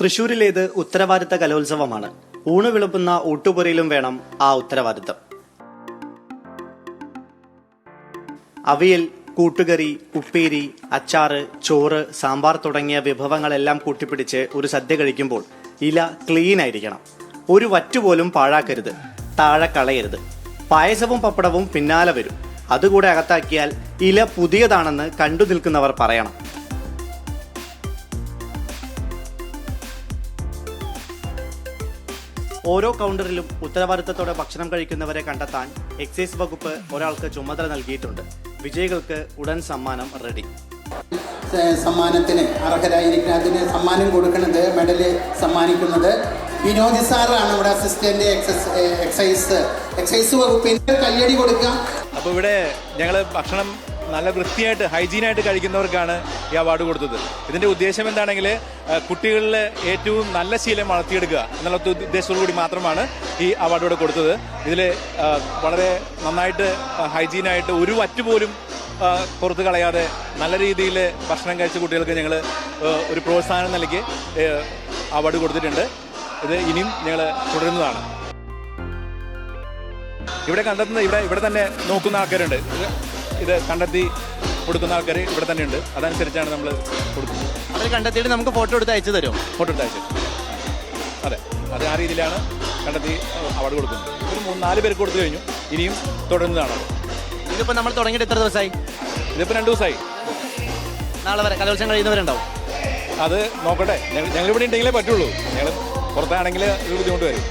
തൃശൂരിലേത് ഉത്തരവാദിത്ത കലോത്സവമാണ്. ഊണ് വിളമ്പുന്ന ഊട്ടുപുരയിലും വേണം ആ ഉത്തരവാദിത്തം. അവയിൽ കൂട്ടുകറി ഉപ്പേരി അച്ചാറ് ചോറ് സാമ്പാർ തുടങ്ങിയ വിഭവങ്ങളെല്ലാം കൂട്ടിപ്പിടിച്ച് ഒരു സദ്യ കഴിക്കുമ്പോൾ ഇല ക്ലീൻ ആയിരിക്കണം. ഒരു വറ്റുപോലും പാഴാക്കരുത്. താഴെ കളയരുത്. പായസവും പപ്പടവും പിന്നാലെ വരും. അതുകൂടെ അകത്താക്കിയാൽ ഇല പുതിയതാണെന്ന് കണ്ടു നിൽക്കുന്നവർ പറയണം. ഓരോ കൗണ്ടറിലും ഉത്തരവാദിത്തത്തോടെ ഭക്ഷണം കഴിക്കുന്നവരെ കണ്ടെത്താൻ എക്സൈസ് വകുപ്പ് ഒരാൾക്ക് ചുമതല നൽകിയിട്ടുണ്ട്. വിജയികൾക്ക് ഉടൻ സമ്മാനം റെഡി. സമ്മാനത്തിന് അർഹരായിരിക്കുന്ന അതിന് സമ്മാനം കൊടുക്കുന്നത് മെഡൽ സമ്മാനിക്കുന്നത് വിനോദി സാറാണ്. ഇവിടെ അസിസ്റ്റന്റ് എക്സസ് എക്സൈസ് എക്സൈസ് വകുപ്പിന്റെ കയ്യടി കൊടുക്കുക അപ്പോൾ ഇവിടെ ഞങ്ങൾ ഭക്ഷണം നല്ല വൃത്തിയായിട്ട് ഹൈജീനായിട്ട് കഴിക്കുന്നവർക്കാണ് ഈ അവാർഡ് കൊടുത്തത്. ഇതിന്റെ ഉദ്ദേശം എന്താണെങ്കിൽ കുട്ടികളിൽ ഏറ്റവും നല്ല ശീലം വളർത്തിയെടുക്കുക എന്നുള്ള ഉദ്ദ- ഉദ്ദേശത്തോടു കൂടി മാത്രമാണ് ഈ അവാർഡ് ഇവിടെ കൊടുത്തത്. ഇതിൽ വളരെ നന്നായിട്ട് ഹൈജീനായിട്ട് ഒരു വറ്റ് പോലും പുറത്ത് കളയാതെ നല്ല രീതിയിൽ ഭക്ഷണം കഴിച്ച കുട്ടികൾക്ക് ഞങ്ങൾ ഒരു പ്രോത്സാഹനം നൽകി അവാർഡ് കൊടുത്തിട്ടുണ്ട്. ഇത് ഇനിയും ഞങ്ങൾ തുടരുന്നതാണ്. ഇവിടെ കണ്ടെത്തുന്ന ഇവിടെ ഇവിടെ തന്നെ നോക്കുന്ന ആൾക്കാരുണ്ട്. ഇത് കണ്ടെത്തി കൊടുക്കുന്ന ആൾക്കാർ ഇവിടെ തന്നെ ഉണ്ട് അതനുസരിച്ചാണ് നമ്മൾ കൊടുക്കുന്നത്. അവർ കണ്ടെത്തിയിട്ട് നമുക്ക് ഫോട്ടോ എടുത്ത് അയച്ചു തരും. ഫോട്ടോ എടുത്ത് അയച്ചു അതെ. അത് ആ രീതിയിലാണ് കണ്ടെത്തി അവാർഡ് കൊടുക്കുന്നത്. ഒരു മൂന്ന് നാല് പേർക്ക് കൊടുത്തു കഴിഞ്ഞു. ഇനിയും തുടരുന്നതാണ് ഇതിപ്പോൾ നമ്മൾ തുടങ്ങിയിട്ട് എത്ര ദിവസമായി? ഇതിപ്പോൾ രണ്ട് ദിവസമായി. നാളെ വരെ കലോത്സവം കഴിയുന്നവരുണ്ടാവും. അത് നോക്കട്ടെ. ഞങ്ങൾ ഞങ്ങൾ ഇവിടെ ഉണ്ടെങ്കിലേ പറ്റുള്ളൂ. ഞങ്ങൾ പുറത്താണെങ്കിൽ ഒരു ബുദ്ധിമുട്ട് വരും.